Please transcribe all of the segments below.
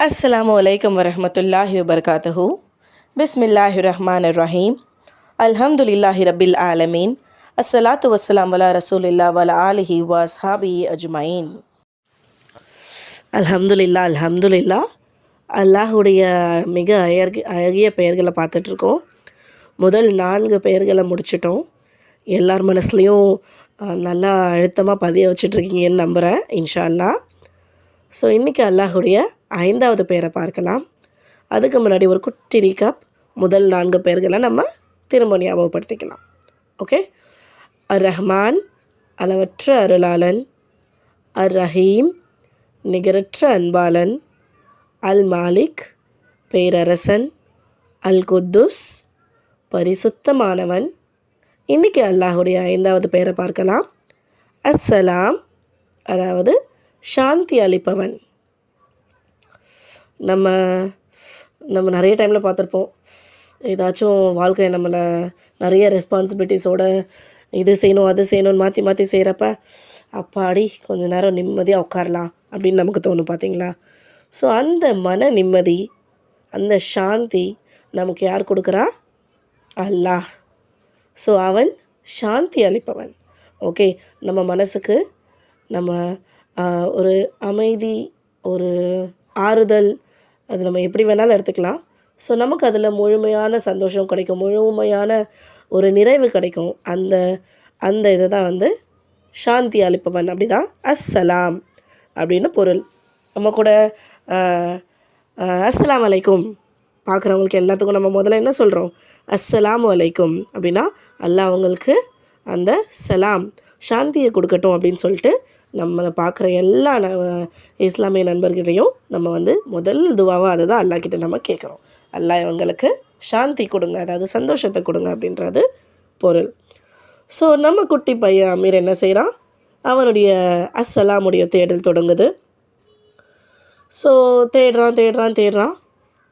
அஸ்லாம் வலைக்கம் வரஹ்மத்துல்லாஹி வபர்காத்தஹு பிஸ்மில்லாஹி ரஹ்மான் ரஹீம் அல்ஹம்துலில்லாஹி ரபில் ஆலமீன் அஸ்ஸலாத்து வஸ்ஸலாம் வலா ரசூலில்லா வல ஆலிஹி வாஸ்ஹாபி அஸ்ஹாபி அஜ்மயின் அல்ஹம்துலில்லா அல்ஹம்துலில்லா அல்லாஹுடைய மிக அழகி அழகிய பெயர்களை பார்த்துட்ருக்கோம். முதல் நான்கு பெயர்களை முடிச்சிட்டோம். எல்லார் மனசுலேயும் நல்லா அழுத்தமாக பதிய வச்சுட்ருக்கீங்கன்னு நம்புகிறேன் இன்ஷா அல்லாஹ் ஸோ இன்றைக்கி அல்லாஹுடைய ஐந்தாவது பேரை பார்க்கலாம். அதுக்கு முன்னாடி ஒரு குட்டி ரீகாப் முதல் நான்கு பேர்களை நம்ம திரும்ப ஞாபகப்படுத்திக்கலாம். ஓகே அர் ரஹ்மான் அளவற்ற அருளாளன். அர் ரஹீம் நிகரற்ற அன்பாளன். அல் மாலிக் பேரரசன். அல் குத்துஸ் பரிசுத்தமானவன். இன்றைக்கி அல்லாஹுடைய ஐந்தாவது பேரை பார்க்கலாம். அஸ்ஸலாம் அதாவது சாந்தி அளிப்பவன். நம்ம நம்ம நிறைய டைமில் பார்த்துருப்போம். ஏதாச்சும் வாழ்க்கையை நம்மளை நிறைய ரெஸ்பான்சிபிலிட்டிஸோட இது செய்யணும் அது செய்யணும்னு மாற்றி மாற்றி செய்கிறப்ப அப்பாடி கொஞ்ச நேரம் நிம்மதியாக உட்காரலாம் அப்படின்னு நமக்கு தோணும் பார்த்தீங்களா? ஸோ அந்த மன நிம்மதி அந்த சாந்தி நமக்கு யார் கொடுக்குறா? அல்லாஹ். ஸோ அவன் சாந்தி அளிப்பவன். ஓகே நம்ம மனசுக்கு நம்ம ஒரு அமைதி ஒரு ஆறுதல் அது நம்ம எப்படி வேணாலும் எடுத்துக்கலாம். ஸோ நமக்கு அதில் முழுமையான சந்தோஷம் கிடைக்கும். முழுமையான ஒரு நிறைவு கிடைக்கும். அந்த அந்த இதை தான் வந்து சாந்தி அளிப்பவன். அப்படி தான் அஸ்ஸலாம் அப்படின்னு பொருள். நம்ம கூட அஸ்ஸலாம் அலைக்கும். பார்க்குறவங்களுக்கு எல்லாத்துக்கும் நம்ம முதல்ல என்ன சொல்கிறோம் அஸ்ஸலாம் அலைக்கும். அப்படின்னா அல்லாஹ் அவங்களுக்கு அந்த சலாம் சாந்தியை கொடுக்கட்டும் அப்படின்னு சொல்லிட்டு நம்மளை பார்க்குற எல்லா ந இஸ்லாமிய நண்பர்கிட்டையும் நம்ம வந்து முதல் துவாவாக அதை தான் அல்லாக்கிட்ட நம்ம கேட்குறோம் அல்லாஹ் இவங்களுக்கு சாந்தி கொடுங்க அதாவது சந்தோஷத்தை கொடுங்க அப்படின்றது பொருள். ஸோ நம்ம குட்டி பையன் அமீர் என்ன செய்கிறான் அவனுடைய அஸ்ஸலாமுடைய தேடல் தொடங்குது. ஸோ தேடுறான் தேடுறான் தேடுறான்.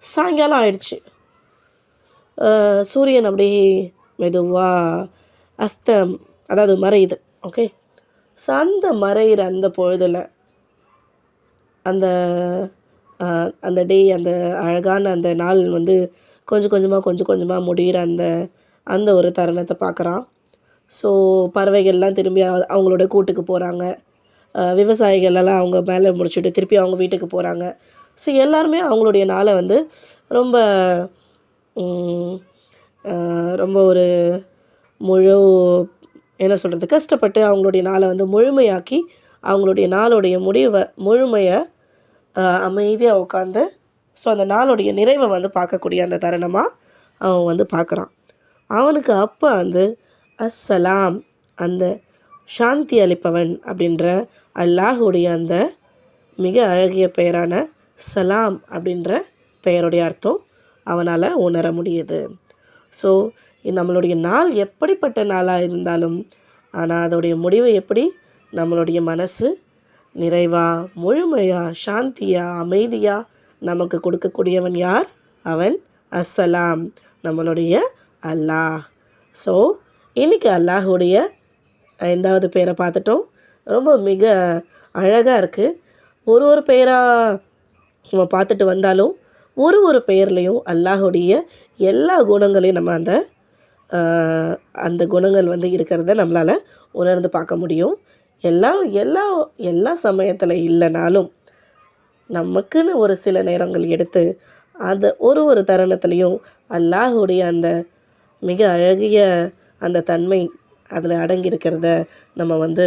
சாயங்காலம் ஆயிடுச்சு. சூரியன் அப்படியே மெதுவாக அஸ்தம் அதாவது மறையுது. ஓகே சந்த மறையிற அந்த பொழுதில் அந்த அந்த டே அந்த அழகான அந்த நாள் வந்து கொஞ்சம் கொஞ்சமாக கொஞ்சம் கொஞ்சமாக முடிகிற அந்த அந்த ஒரு தருணத்தை பார்க்குறான் ஸோ பறவைகள்லாம் திரும்பி அவங்களோட கூட்டுக்கு போகிறாங்க விவசாயிகளெல்லாம் அவங்க மேலே முடிச்சுட்டு திருப்பி அவங்க வீட்டுக்கு போகிறாங்க ஸோ எல்லாருமே அவங்களுடைய நாளை வந்து ரொம்ப ரொம்ப ஒரு முழு என்ன சொல்கிறது கஷ்டப்பட்டு அவங்களுடைய நாளை வந்து முழுமையாக்கி அவங்களுடைய நாளுடைய முடிவை முழுமையை அமைதியாக உட்காந்து ஸோ அந்த நாளுடைய நிறைவை வந்து பார்க்கக்கூடிய அந்த தருணமாக அவன் வந்து பார்க்குறான். அவனுக்கு அப்போ வந்து அஸ்ஸலாம் அந்த சாந்தி அளிப்பவன் அப்படின்ற அல்லாஹுடைய அந்த மிக அழகிய பெயரான சலாம் அப்படின்ற பெயருடைய அர்த்தம் அவனால் உணர முடியுது. ஸோ நம்மளுடைய நாள் எப்படிப்பட்ட நாளாக இருந்தாலும் ஆனால் அதோடைய முடிவு எப்படி? நம்மளுடைய மனசு நிறைவாக முழுமையாக சாந்தியாக அமைதியாக நமக்கு கொடுக்கக்கூடியவன் யார்? அவன் அஸ்ஸலாம் நம்மளுடைய அல்லாஹ். ஸோ இன்றைக்கி அல்லாஹுடைய ஐந்தாவது பேரை பார்த்துட்டோம். ரொம்ப மிக அழகாக இருக்குது ஒரு ஒரு பெயராக நம்ம பார்த்துட்டு வந்தாலும் ஒரு ஒரு பெயர்லேயும் அல்லாஹுடைய எல்லா குணங்களையும் நம்ம அந்த அந்த குணங்கள் வந்து இருக்கிறத நம்மளால் உணர்ந்து பார்க்க முடியும். எல்லா எல்லா எல்லா சமயத்தில் இல்லைனாலும் நமக்குன்னு ஒரு சில நேரங்கள் எடுத்து அந்த ஒரு ஒரு தருணத்துலேயும் அல்லாஹுடைய அந்த மிக அழகிய அந்த தன்மை அதில் அடங்கியிருக்கிறத நம்ம வந்து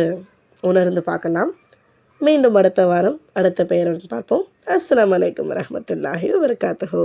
உணர்ந்து பார்க்கலாம். மீண்டும் அடுத்த வாரம் அடுத்த பெயருடன் பார்ப்போம். அஸ்லாம் அலைக்கும் வரமத்துல்லாஹி வபரகாத்துஹு.